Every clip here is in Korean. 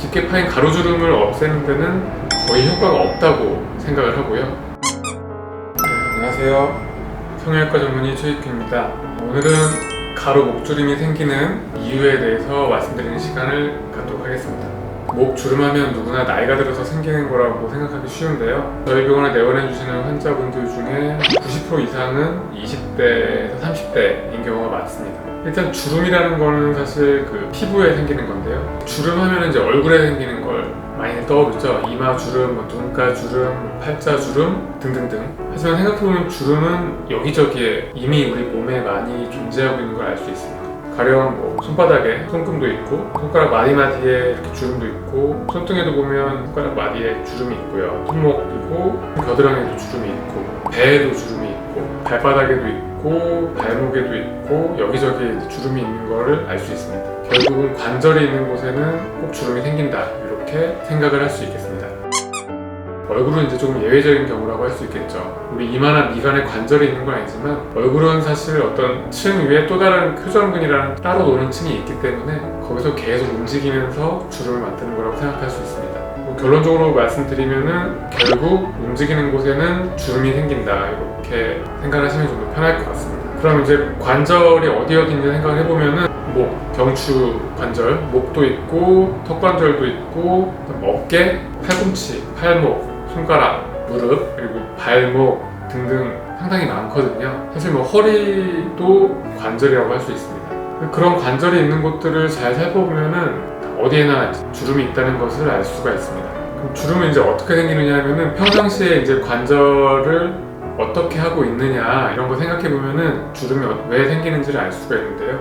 깊게 파인 가로주름을 없애는 데는 거의 효과가 없다고 생각을 하고요. 네, 안녕하세요. 성형외과 전문의 최익규입니다. 오늘은 가로 목주름이 생기는 이유에 대해서 말씀드리는 시간을 갖도록 하겠습니다. 목 주름하면 누구나 나이가 들어서 생기는 거라고 생각하기 쉬운데요. 저희 병원에 내원해 주시는 환자분들 중에 90% 이상은 20대에서 30대인 경우가 많습니다. 일단 주름이라는 거는 사실 그 피부에 생기는 건데요. 주름 하면 이제 얼굴에 생기는 걸 많이 떠오르죠. 이마 주름, 뭐 눈가 주름, 뭐 팔자 주름 등등등. 하지만 생각해보면 주름은 여기저기에 이미 우리 몸에 많이 존재하고 있는 걸 알 수 있습니다. 가령 뭐 손바닥에 손금도 있고 손가락 마디마디에 이렇게 주름도 있고 손등에도 보면 손가락 마디에 주름이 있고요. 손목 그리고 겨드랑이에도 주름이 있고 배에도 주름이 있고 발바닥에도 있고 발목에도 있고 여기저기에 이제 주름이 있는 거를 알 수 있습니다. 결국은 관절이 있는 곳에는 꼭 주름이 생긴다 이렇게 생각을 할 수 있겠습니다. 얼굴은 이제 조금 예외적인 경우라고 할 수 있겠죠. 우리 이마나 미간에 관절이 있는 건 아니지만 얼굴은 사실 어떤 층 위에 또 다른 표정근이라는 따로 노는 층이 있기 때문에 거기서 계속 움직이면서 주름을 만드는 거라고 생각할 수 있습니다. 뭐 결론적으로 말씀드리면은 결국 움직이는 곳에는 주름이 생긴다 이렇게 생각하시면 좀 더 편할 것 같습니다. 그럼 이제 관절이 어디 어디 있는지 생각을 해보면은 목, 경추 관절, 목도 있고 턱 관절도 있고 어깨, 팔꿈치, 팔목, 손가락, 무릎, 그리고 발목 등등 상당히 많거든요. 사실 뭐 허리도 관절이라고 할 수 있습니다. 그런 관절이 있는 곳들을 잘 살펴보면은 어디에나 주름이 있다는 것을 알 수가 있습니다. 그럼 주름은 이제 어떻게 생기느냐 하면은 평상시에 이제 관절을 어떻게 하고 있느냐 이런 거 생각해 보면은 주름이 어- 왜 생기는지를 알 수가 있는데요.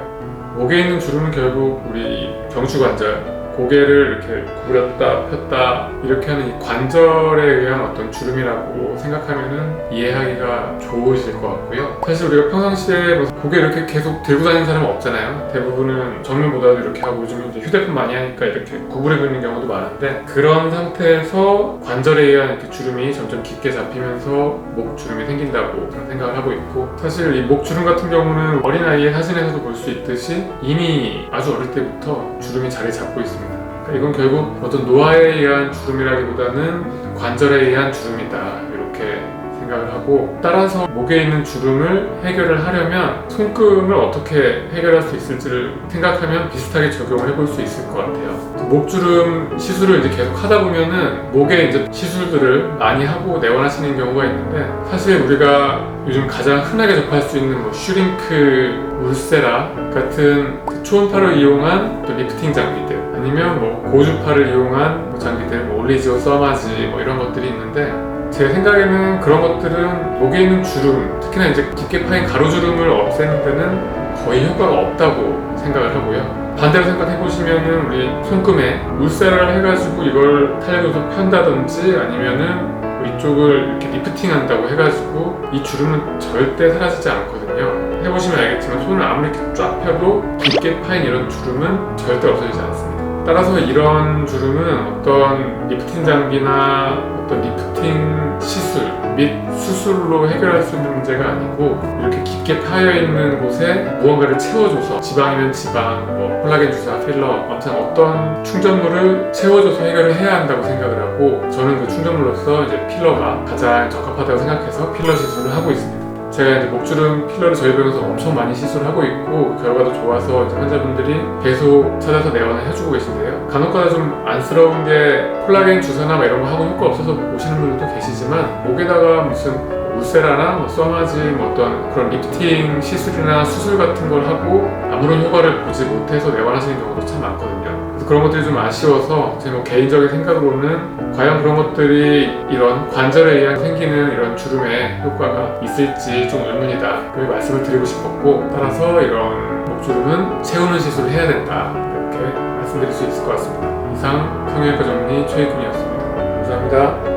목에 있는 주름은 결국 우리 경추 관절 고개를 이렇게 구부렸다 폈다 이렇게 하는 이 관절에 의한 어떤 주름이라고 생각하면은 이해하기가 좋으실 것 같고요. 사실 우리가 평상시에 뭐 고개를 이렇게 계속 들고 다니는 사람은 없잖아요. 대부분은 정면보다도 이렇게 하고 요즘 이제 휴대폰 많이 하니까 이렇게 구부리고 있는 경우도 많은데 그런 상태에서 관절에 의한 이렇게 주름이 점점 깊게 잡히면서 목 주름이 생긴다고 생각을 하고 있고 사실 이 목 주름 같은 경우는 어린아이의 사진에서도 볼 수 있듯이 이미 아주 어릴 때부터 주름이 자리 잡고 있습니다. 이건 결국 어떤 노화에 의한 주름이라기보다는 관절에 의한 주름이다 이렇게 생각을 하고 따라서 목에 있는 주름을 해결을 하려면 손금을 어떻게 해결할 수 있을지를 생각하면 비슷하게 적용을 해볼 수 있을 것 같아요. 목주름 시술을 이제 계속 하다 보면은 목에 이제 시술들을 많이 하고 내원하시는 경우가 있는데 사실 우리가 요즘 가장 흔하게 접할 수 있는 뭐 슈링크, 울세라 같은 그 초음파를 이용한 또 리프팅 장비들 아니면 뭐 고주파를 이용한 뭐 장비들, 뭐 올리지오, 써마지 뭐 이런 것들이 있는데 제 생각에는 그런 것들은 목에 있는 주름, 특히나 이제 깊게 파인 가로주름을 없애는 데는 거의 효과가 없다고 생각을 하고요. 반대로 생각해 보시면은 우리 손금에 울세라를 해가지고 이걸 탄력해서 편다든지 아니면은 뭐 이쪽을 이렇게 리프팅 한다고 해가지고 이 주름은 절대 사라지지 않거든요. 해보시면 알겠지만 손을 아무리 쫙 펴도 깊게 파인 이런 주름은 절대 없어지지 않습니다. 따라서 이런 주름은 어떤 리프팅 장비나 어떤 리프팅 시술 및 수술로 해결할 수 있는 문제가 아니고 이렇게 깊게 파여 있는 곳에 무언가를 채워줘서 지방이면 지방, 뭐 콜라겐 주사, 필러, 아무튼 어떤 충전물을 채워줘서 해결을 해야 한다고 생각을 하고 저는 그 충전물로서 이제 필러가 가장 적합하다고 생각해서 필러 시술을 하고 있습니다. 제가 이제 목주름 필러를 저희 병원에서 엄청 많이 시술을 하고 있고 결과도 좋아서 이제 환자분들이 계속 찾아서 내원을 해주고 계신데요. 간혹가다 좀 안쓰러운 게 콜라겐 주사나 뭐 이런 거 하고 효과 없어서 오시는 분들도 계시지만 목에다가 무슨 울세라나 뭐 써마지 뭐 어떤 그런 리프팅 시술이나 수술 같은 걸 하고 아무런 효과를 보지 못해서 내원하시는 경우도 참 많거든요. 그래서 그런 것들이 좀 아쉬워서 제 뭐 개인적인 생각으로는 과연 그런 것들이 이런 관절에 의한 생기는 이런 주름에 효과가 있을지 좀 의문이다. 그 말씀을 드리고 싶었고 따라서 이런 목주름은 채우는 시술을 해야 된다. 이렇게 말씀드릴 수 있을 것 같습니다. 이상 성형외과 전문의 최익훈이었습니다. 감사합니다.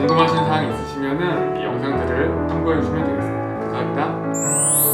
더 궁금하신 사항 있으시면은 이 영상들을 참고해 주시면 되겠습니다. 감사합니다.